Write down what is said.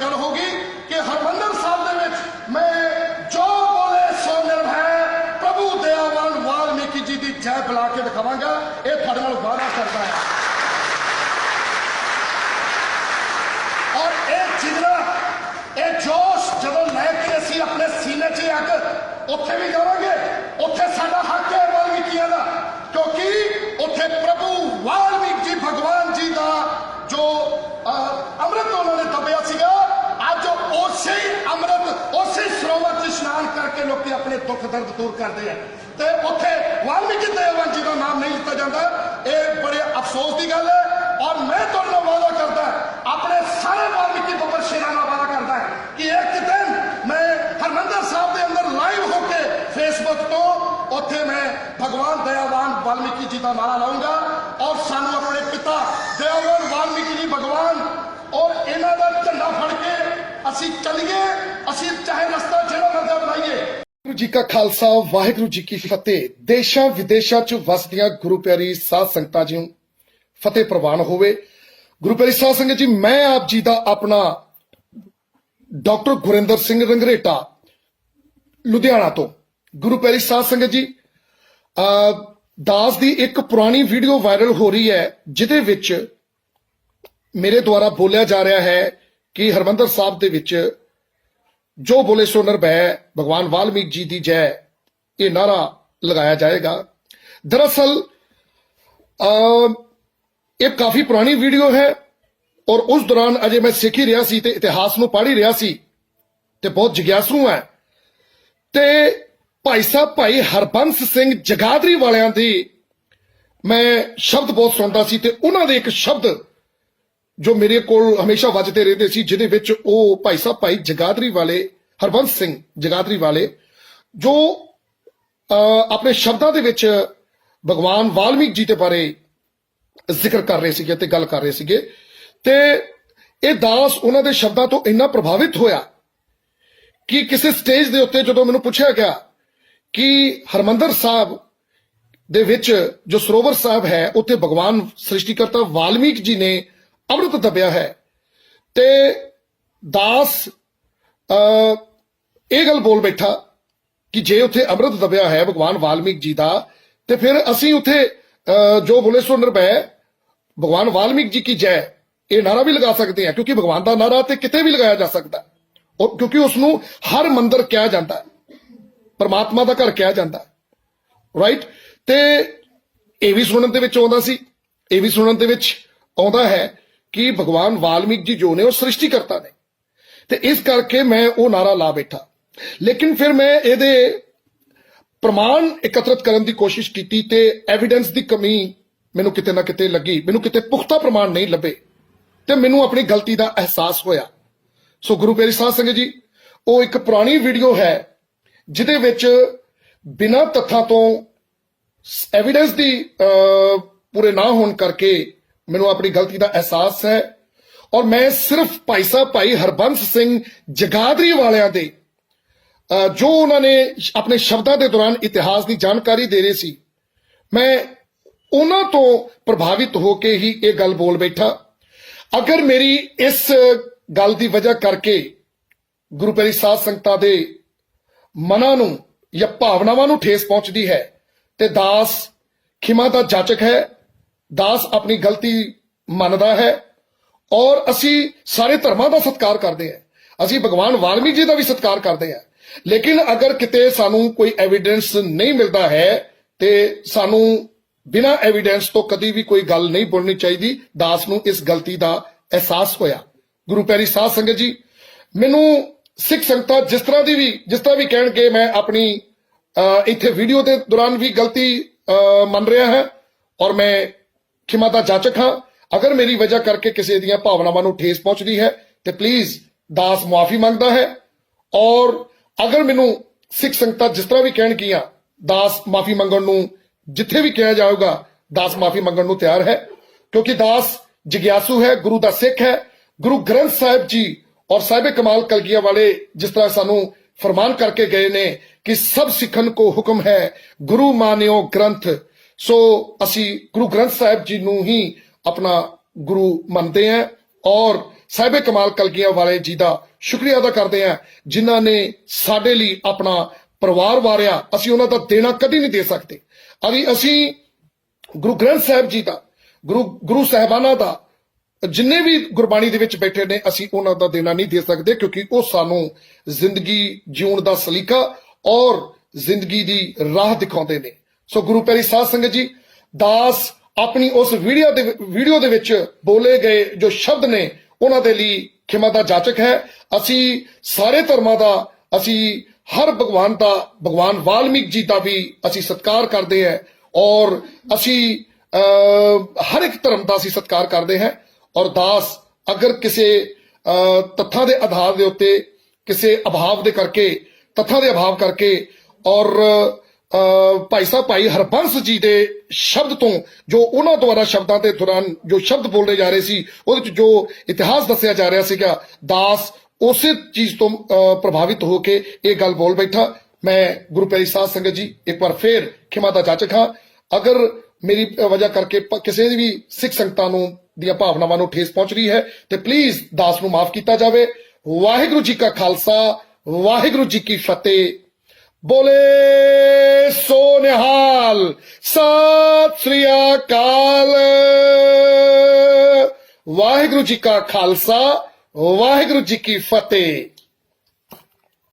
ਗੱਲ ਹੋ ਗਈ ਕਿ ਹਰਮੰਦਰ ਸਾਹਿਬ ਦੇ ਵਿੱਚ ਮੈਂ ਜੋ ਬੋਲੇ ਸੋ ਨਿਰਭ ਪ੍ਰਭੂ ਦਇਆਵਾਨ ਵਾਲਮੀਕੀ ਜੀ ਦੀ ਜੈ ਬੁਲਾ ਕੇ ਦਿਖਾਵਾਂਗਾ। ਇਹ ਤੁਹਾਡੇ ਨਾਲ ਵਾਅਦਾ ਕਰਦਾ ਹੈ। ਔਰ ਇਹ ਜਿਗਰਾ ਇਹ ਜੋਸ਼ ਜਦੋਂ ਲੈ ਕੇ ਅਸੀਂ ਆਪਣੇ ਸੀਨੇ 'ਚ ਅੱਗ ਉੱਥੇ ਵੀ ਜਾਵਾਂਗੇ, ਉੱਥੇ ਸਾਡਾ ਹੱਕ ਹੈ ਵਾਲਮੀਕੀਆਂ ਦਾ। ਕਿਉਂਕਿ ਉੱਥੇ ਪ੍ਰਭੂ ਵਾਲਮੀਕੀ ਕਰਕੇ ਲੋਕੀ ਆਪਣੇ ਦੁੱਖ ਦਰਦ ਦੂਰ ਕਰਦੇ ਆ। ਤੇ ਉੱਥੇ ਵਾਲਮੀਕੀ ਦੇਵਨ ਜੀ ਦਾ ਨਾਮ ਨਹੀਂ ਲਿੱਤਾ ਜਾਂਦਾ। ਇਹ ਬੜੇ ਅਫਸੋਸ ਦੀ ਗੱਲ ਹੈ। ਔਰ ਮੈਂ ਤੁਹਾਨੂੰ ਵਾਅਦਾ ਕਰਦਾ ਆਪਣੇ ਸਾਰੇ ਵਾਲਮੀਕੀ ਬੱਬਰ ਸ਼ੇਰਾਂ ਨਾਲ ਵਾਅਦਾ ਕਰਦਾ ਕਿ ਇੱਕ ਦਿਨ ਮੈਂ ਹਰਮੰਦਰ ਸਾਹਿਬ ਦੇ ਅੰਦਰ ਲਾਈਵ ਹੋ ਕੇ ਫੇਸਬੁੱਕ ਤੋਂ ਉੱਥੇ ਮੈਂ ਭਗਵਾਨ ਦਇਆਵਾਨ ਵਾਲਮੀਕੀ ਜੀ ਦਾ ਨਾਰਾ ਲਾਉਂਗਾ। ਔਰ ਸਾਨੂੰ ਆਪਣੇ ਪਿਤਾ ਦਇਆਵਾਨ ਵਾਲਮੀਕੀ ਜੀ ਭਗਵਾਨ ਔਰ ਇਹਨਾਂ ਦਾ ਝੰਡਾ ਫੜ ਕੇ ਅਸੀਂ ਚੱਲੀਏ। ਅਸੀਂ ਚਾਹੇ ਰਸਤਾ ਜਿਹੜਾ ਮਰਜ਼ਾ ਬਣਾਈਏ ਜੀ ਕਾ ਖਾਲਸਾ, ਵਾਹਿਗੁਰੂ ਜੀ ਕੀ ਫਤਿਹ। ਦੇਸ਼ਾਂ ਵਿਦੇਸ਼ਾਂ ਚ ਵਸਦੀਆਂ ਗੁਰੂ ਪਿਆਰੀ ਸਾਧ ਸੰਗਤਾਂ ਜੀ ਫਤਿਹ ਪ੍ਰਵਾਨ ਹੋਵੇ। ਗੁਰੂ ਪਿਆਰੀ ਸਾਧ ਸੰਗਤ ਜੀ, ਮੈਂ ਆਪ ਜੀ ਦਾ ਆਪਣਾ ਡਾਕਟਰ ਗੁਰਿੰਦਰ ਸਿੰਘ ਰੰਗਰੇਟਾ, ਲੁਧਿਆਣਾ ਤੋਂ। ਗੁਰੂ ਪਿਆਰੀ ਸਾਧ ਸੰਗਤ ਜੀ ਅਹ ਦਾਸ ਦੀ ਇੱਕ ਪੁਰਾਣੀ ਵੀਡੀਓ ਵਾਇਰਲ ਹੋ ਰਹੀ ਹੈ, ਜਿਹਦੇ ਵਿੱਚ ਮੇਰੇ ਦੁਆਰਾ ਬੋਲਿਆ ਜਾ ਰਿਹਾ ਹੈ ਕਿ ਹਰਮੰਦਰ ਸਾਹਿਬ ਦੇ ਵਿੱਚ ਜੋ ਬੋਲੇ ਸੋ ਨਿਰਭੈ, ਭਗਵਾਨ ਵਾਲਮੀਕ ਜੀ ਦੀ ਜੈ, ਇਹ ਨਾਰਾ ਲਗਾਇਆ ਜਾਏਗਾ। ਦਰਅਸਲ ਇਹ ਕਾਫੀ ਪੁਰਾਣੀ ਵੀਡੀਓ ਹੈ ਔਰ ਉਸ ਦੌਰਾਨ ਅਜੇ ਮੈਂ ਸਿੱਖ ਹੀ ਰਿਹਾ ਸੀ ਤੇ ਇਤਿਹਾਸ ਨੂੰ ਪੜ੍ਹ ਹੀ ਰਿਹਾ ਸੀ ਤੇ ਬਹੁਤ ਜਿਗਿਆਸੂ ਹੈ। ਤੇ ਭਾਈ ਸਾਹਿਬ, ਭਾਈ ਹਰਬੰਸ ਸਿੰਘ ਜਗਾਦਰੀ ਵਾਲਿਆਂ ਦੀ ਮੈਂ ਸ਼ਬਦ ਬਹੁਤ ਸੁਣਦਾ ਸੀ ਤੇ ਉਹਨਾਂ ਦੇ ਇੱਕ ਸ਼ਬਦ ਜੋ ਮੇਰੇ ਕੋਲ ਹਮੇਸ਼ਾ ਵੱਜਦੇ ਰਹਿੰਦੇ ਸੀ, ਜਿਹਦੇ ਵਿੱਚ ਉਹ ਭਾਈ ਸਾਹਿਬ, ਭਾਈ ਜਗਾਦਰੀ ਵਾਲੇ, ਹਰਬੰਸ ਸਿੰਘ ਜਗਾਦਰੀ ਵਾਲੇ, ਜੋ ਆਪਣੇ ਸ਼ਬਦਾਂ ਦੇ ਵਿੱਚ ਭਗਵਾਨ ਵਾਲਮੀਕ ਜੀ ਦੇ ਬਾਰੇ ਜ਼ਿਕਰ ਕਰ ਰਹੇ ਸੀਗੇ ਤੇ ਗੱਲ ਕਰ ਰਹੇ ਸੀਗੇ, ਤੇ ਇਹ ਦਾਸ ਉਹਨਾਂ ਦੇ ਸ਼ਬਦਾਂ ਤੋਂ ਇੰਨਾ ਪ੍ਰਭਾਵਿਤ ਹੋਇਆ ਕਿ ਕਿਸੇ ਸਟੇਜ ਦੇ ਉੱਤੇ ਜਦੋਂ ਮੈਨੂੰ ਪੁੱਛਿਆ ਗਿਆ ਕਿ ਹਰਮੰਦਰ ਸਾਹਿਬ ਦੇ ਵਿੱਚ ਜੋ ਸਰੋਵਰ ਸਾਹਿਬ ਹੈ, ਉੱਥੇ ਭਗਵਾਨ ਸ੍ਰਿਸ਼ਟੀਕਰਤਾ ਵਾਲਮੀਕ ਜੀ ਨੇ ਅੰਮ੍ਰਿਤ ਦੱਬਿਆ ਹੈ। ਤੇ ਦਾਸ ਇਹ ਗੱਲ ਬੋਲ ਬੈਠਾ ਕਿ ਜੇ ਉੱਥੇ ਅੰਮ੍ਰਿਤ ਦੱਬਿਆ ਹੈ ਭਗਵਾਨ ਵਾਲਮੀਕ ਜੀ ਦਾ, ਤੇ ਫਿਰ ਅਸੀਂ ਉੱਥੇ ਜੋ ਬੋਲੇ ਸੋ ਨਿਰਭੈ, ਭਗਵਾਨ ਵਾਲਮੀਕ ਜੀ ਕੀ ਜੈ, ਇਹ ਨਾਰਾ ਵੀ ਲਗਾ ਸਕਦੇ ਹਾਂ, ਕਿਉਂਕਿ ਭਗਵਾਨ ਦਾ ਨਾਰਾ ਤੇ ਕਿਤੇ ਵੀ ਲਗਾਇਆ ਜਾ ਸਕਦਾ ਔਰ ਕਿਉਂਕਿ ਉਸ ਨੂੰ ਹਰ ਮੰਦਰ ਕਿਹਾ ਜਾਂਦਾ ਹੈ। ਪਰਮਾਤਮਾ ਦਾ ਘਰ ਕਿਹਾ ਜਾਂਦਾ ਹੈ। ਰਾਈਟ ਤੇ ਇਹ ਵੀ ਸੁਣਨ ਦੇ ਵਿੱਚ ਆਉਂਦਾ ਸੀ, ਇਹ ਵੀ ਸੁਣਨ ਦੇ ਵਿੱਚ ਆਉਂਦਾ ਹੈ। ਕਿ ਭਗਵਾਨ ਵਾਲਮੀਕ ਜੀ ਜੋ ਨੇ ਉਹ ਸ੍ਰਿਸ਼ਟੀ ਕਰਤਾ ਨੇ। ਤੇ ਇਸ ਕਰਕੇ ਮੈਂ ਉਹ ਨਾਰਾ ਲਾ ਬੈਠਾ। ਲੇਕਿਨ ਫਿਰ ਮੈਂ ਇਹਦੇ ਪ੍ਰਮਾਣ ਇਕੱਤਰਿਤ ਕਰਨ ਦੀ ਕੋਸ਼ਿਸ਼ ਕੀਤੀ ਤੇ ਐਵੀਡੈਂਸ ਦੀ ਕਮੀ ਮੈਨੂੰ ਕਿਤੇ ਨਾ ਕਿਤੇ ਲੱਗੀ। ਮੈਨੂੰ ਕਿਤੇ ਪੁਖਤਾ ਪ੍ਰਮਾਣ ਨਹੀਂ ਲੱਭੇ। ਤੇ ਮੈਨੂੰ ਆਪਣੀ ਗਲਤੀ ਦਾ ਅਹਿਸਾਸ ਹੋਇਆ। ਸੋ ਗੁਰੂ ਪੇਰੀ ਸਾਧ ਸੰਗਤ ਜੀ, ਉਹ ਇੱਕ ਪੁਰਾਣੀ ਵੀਡੀਓ ਹੈ, ਜਿਹਦੇ ਵਿੱਚ ਬਿਨਾਂ ਤੱਥਾਂ ਤੋਂ ਐਵੀਡੈਂਸ ਦੀ ਪੂਰੇ ਨਾ ਹੋਣ ਕਰਕੇ ਮੈਨੂੰ ਆਪਣੀ ਗਲਤੀ ਦਾ ਅਹਿਸਾਸ ਹੈ ਔਰ ਮੈਂ ਸਿਰਫ ਭਾਈ ਸਾਹਿਬ, ਭਾਈ ਹਰਬੰਸ ਸਿੰਘ ਜਗਾਦਰੀ ਵਾਲਿਆਂ ਦੇ ਜੋ ਉਹਨਾਂ ਨੇ ਆਪਣੇ ਸ਼ਬਦਾਂ ਦੇ ਦੌਰਾਨ ਇਤਿਹਾਸ ਦੀ ਜਾਣਕਾਰੀ ਦੇ ਰਹੇ ਸੀ, ਮੈਂ ਉਹਨਾਂ ਤੋਂ ਪ੍ਰਭਾਵਿਤ ਹੋ ਕੇ ਹੀ ਇਹ ਗੱਲ ਬੋਲ ਬੈਠਾ। ਅਗਰ ਮੇਰੀ ਇਸ ਗੱਲ ਦੀ ਵਜ੍ਹਾ ਕਰਕੇ ਗੁਰੂ ਪਿਆਰੀ ਸਾਧ ਸੰਗਤਾਂ ਦੇ ਮਨਾਂ ਨੂੰ ਜਾਂ ਭਾਵਨਾਵਾਂ ਨੂੰ ਠੇਸ ਪਹੁੰਚਦੀ ਹੈ, ਤੇ ਦਾਸ ਖਿਮਾ ਦਾ ਜਾਚਕ ਹੈ ਦਾਸ ਆਪਣੀ ਗਲਤੀ ਮੰਨਦਾ ਹੈ ਔਰ ਅਸੀਂ ਸਾਰੇ ਧਰਮਾਂ ਦਾ ਸਤਿਕਾਰ ਕਰਦੇ ਹਾਂ। ਅਸੀਂ ਭਗਵਾਨ ਵਾਲਮੀਕ ਜੀ ਦਾ ਵੀ ਸਤਿਕਾਰ ਕਰਦੇ ਹਾਂ। ਲੇਕਿਨ ਅਗਰ ਕਿਤੇ ਸਾਨੂੰ ਕੋਈ ਐਵੀਡੈਂਸ ਨਹੀਂ ਮਿਲਦਾ ਹੈ ਤੇ ਸਾਨੂੰ ਬਿਨਾਂ ਐਵੀਡੈਂਸ ਤੋਂ ਕਦੀ ਵੀ ਕੋਈ ਗੱਲ ਨਹੀਂ ਬੋਲਣੀ ਚਾਹੀਦੀ, ਦਾਸ ਨੂੰ ਇਸ ਗਲਤੀ ਦਾ ਅਹਿਸਾਸ ਹੋਇਆ। ਗੁਰੂ ਪਿਆਰੀ ਸਾਧ ਸੰਗਤ ਜੀ, ਮੈਨੂੰ ਸਿੱਖ ਸੰਗਤਾਂ ਜਿਸ ਤਰ੍ਹਾਂ ਦੀ ਵੀ, ਜਿਸ ਤਰ੍ਹਾਂ ਵੀ ਕਹਿਣਗੇ, ਮੈਂ ਆਪਣੀ ਇੱਥੇ ਵੀਡੀਓ ਦੇ ਦੌਰਾਨ ਵੀ ਗਲਤੀ ਮੰਨ ਰਿਹਾ ਹਾਂ ਔਰ ਮੈਂ ਖਿਮਾ ਦਾ ਜਾਚਕ ਹਾਂ, ਅਗਰ ਮੇਰੀ ਵਜ੍ਹਾ ਕਰਕੇ ਕਿਸੇ ਦੀਆਂ ਭਾਵਨਾਵਾਂ ਨੂੰ ਠੇਸ ਪਹੁੰਚਦੀ ਹੈ, ਤੇ ਪਲੀਜ਼ ਦਾਸ ਮਾਫੀ ਮੰਗਦਾ ਹੈ। ਔਰ ਅਗਰ ਮੈਨੂੰ ਸਿੱਖ ਸੰਗਤਾਂ ਜਿਸ ਤਰ੍ਹਾਂ ਵੀ ਕਹਿਣਗੀਆਂ ਦਾਸ ਮਾਫੀ ਮੰਗਣ ਨੂੰ ਜਿੱਥੇ ਵੀ ਕਿਹਾ ਜਾਊਗਾ, ਦਾਸ ਮਾਫੀ ਮੰਗਣ ਨੂੰ ਤਿਆਰ ਹੈ। ਕਿਉਂਕਿ ਦਾਸ ਜਿਗਿਆਸੂ ਹੈ, ਗੁਰੂ ਦਾ ਸਿੱਖ ਹੈ। ਗੁਰੂ ਗ੍ਰੰਥ ਸਾਹਿਬ ਜੀ ਔਰ ਸਾਹਿਬ ਕਮਾਲ ਕਲਗੀਆਂ ਵਾਲੇ ਜਿਸ ਤਰ੍ਹਾਂ ਸਾਨੂੰ ਫਰਮਾਨ ਕਰਕੇ ਗਏ ਨੇ ਕਿ ਸਭ ਸਿੱਖਣ ਕੋ ਹੁਕਮ ਹੈ, ਗੁਰੂ ਮਾਨਿਓ ਗ੍ਰੰਥ। ਸੋ ਅਸੀਂ ਗੁਰੂ ਗ੍ਰੰਥ ਸਾਹਿਬ ਜੀ ਨੂੰ ਹੀ ਆਪਣਾ ਗੁਰੂ ਮੰਨਦੇ ਹਾਂ ਔਰ ਸਾਹਿਬੇ ਕਮਾਲ ਕਲਗੀਆਂ ਵਾਲੇ ਜੀ ਦਾ ਸ਼ੁਕਰੀਆ ਅਦਾ ਕਰਦੇ ਹਾਂ, ਜਿਨ੍ਹਾਂ ਨੇ ਸਾਡੇ ਲਈ ਆਪਣਾ ਪਰਿਵਾਰ ਵਾਰਿਆ। ਅਸੀਂ ਉਹਨਾਂ ਦਾ ਦੇਣਾ ਕਦੀ ਨਹੀਂ ਦੇ ਸਕਦੇ। ਅਭੀ ਅਸੀਂ ਗੁਰੂ ਗ੍ਰੰਥ ਸਾਹਿਬ ਜੀ ਦਾ, ਗੁਰੂ ਗੁਰੂ ਸਾਹਿਬਾਨਾਂ ਦਾ, ਜਿੰਨੇ ਵੀ ਗੁਰਬਾਣੀ ਦੇ ਵਿੱਚ ਬੈਠੇ ਨੇ, ਅਸੀਂ ਉਹਨਾਂ ਦਾ ਦੇਣਾ ਨਹੀਂ ਦੇ ਸਕਦੇ, ਕਿਉਂਕਿ ਉਹ ਸਾਨੂੰ ਜ਼ਿੰਦਗੀ ਜਿਉਣ ਦਾ ਸਲੀਕਾ ਔਰ ਜ਼ਿੰਦਗੀ ਦੀ ਰਾਹ ਦਿਖਾਉਂਦੇ ਨੇ। ਸੋ ਗੁਰੂ ਪਿਆਰੀ ਸਾਧ ਸੰਗਤ ਜੀ, ਦਾਸ ਆਪਣੀ ਉਸ ਵੀਡੀਓ ਦੇ ਵੀਡੀਓ ਦੇ ਵਿੱਚ ਬੋਲੇ ਗਏ ਜੋ ਸ਼ਬਦ ਨੇ, ਉਹਨਾਂ ਦੇ ਲਈ ਖਿਮਾ ਦਾ ਜਾਚਕ ਹੈ। ਅਸੀਂ ਸਾਰੇ ਧਰਮਾਂ ਦਾ, ਅਸੀਂ ਹਰ ਭਗਵਾਨ ਦਾ, ਭਗਵਾਨ ਵਾਲਮੀਕ ਜੀ ਦਾ ਵੀ ਅਸੀਂ ਸਤਿਕਾਰ ਕਰਦੇ ਹਾਂ ਔਰ ਅਸੀਂ ਹਰ ਇੱਕ ਧਰਮ ਦਾ ਅਸੀਂ ਸਤਿਕਾਰ ਕਰਦੇ ਹਾਂ ਔਰ ਦਾਸ ਅਗਰ ਕਿਸੇ ਤੱਥਾਂ ਦੇ ਆਧਾਰ ਦੇ ਉੱਤੇ, ਕਿਸੇ ਅਭਾਵ ਦੇ ਕਰਕੇ, ਤੱਥਾਂ ਦੇ ਅਭਾਵ ਕਰਕੇ ਔਰ ਭਾਈ ਸਾਹਿਬ, ਭਾਈ ਹਰਬੰਸ ਜੀ ਦੇ ਸ਼ਬਦ ਤੋਂ, ਜੋ ਉਹਨਾਂ ਦੁਆਰਾ ਸ਼ਬਦਾਂ ਦੇ ਦੌਰਾਨ ਜੋ ਸ਼ਬਦ ਬੋਲੇ ਜਾ ਰਹੇ ਸੀ, ਉਹਦੇ ਵਿੱਚ ਜੋ ਇਤਿਹਾਸ ਦੱਸਿਆ ਜਾ ਰਿਹਾ ਸੀਗਾ, ਦਾਸ ਉਸੇ ਚੀਜ਼ ਤੋਂ ਪ੍ਰਭਾਵਿਤ ਹੋ ਕੇ ਇਹ ਗੱਲ ਬੋਲ ਬੈਠਾ। ਮੈਂ ਗੁਰੂ ਪਿਆਰੀ ਸਾਧ ਸੰਗਤ ਜੀ, ਇੱਕ ਵਾਰ ਫੇਰ ਖਿਮਾ ਦਾ ਜਾਚਕ ਹਾਂ। ਅਗਰ ਮੇਰੀ ਵਜ੍ਹਾ ਕਰਕੇ ਕਿਸੇ ਵੀ ਸਿੱਖ ਸੰਗਤਾਂ ਨੂੰ ਦੀਆਂ ਭਾਵਨਾਵਾਂ ਨੂੰ ਠੇਸ ਪਹੁੰਚ ਰਹੀ ਹੈ, ਤੇ ਪਲੀਜ਼ ਦਾਸ ਨੂੰ ਮਾਫ ਕੀਤਾ ਜਾਵੇ। ਵਾਹਿਗੁਰੂ ਜੀ ਕਾ ਖਾਲਸਾ, ਵਾਹਿਗੁਰੂ ਜੀ ਕੀ ਫਤਿਹ। ਬੋਲੇ ਸੋ ਨਿਹਾਲ ਸਤਿ ਸ੍ਰੀ ਅਕਾਲ ਵਾਹਿਗੁਰੂ ਜੀ ਕਾ ਖਾਲਸਾ ਵਾਹਿਗੁਰੂ ਜੀ ਕੀ ਫਤਿਹ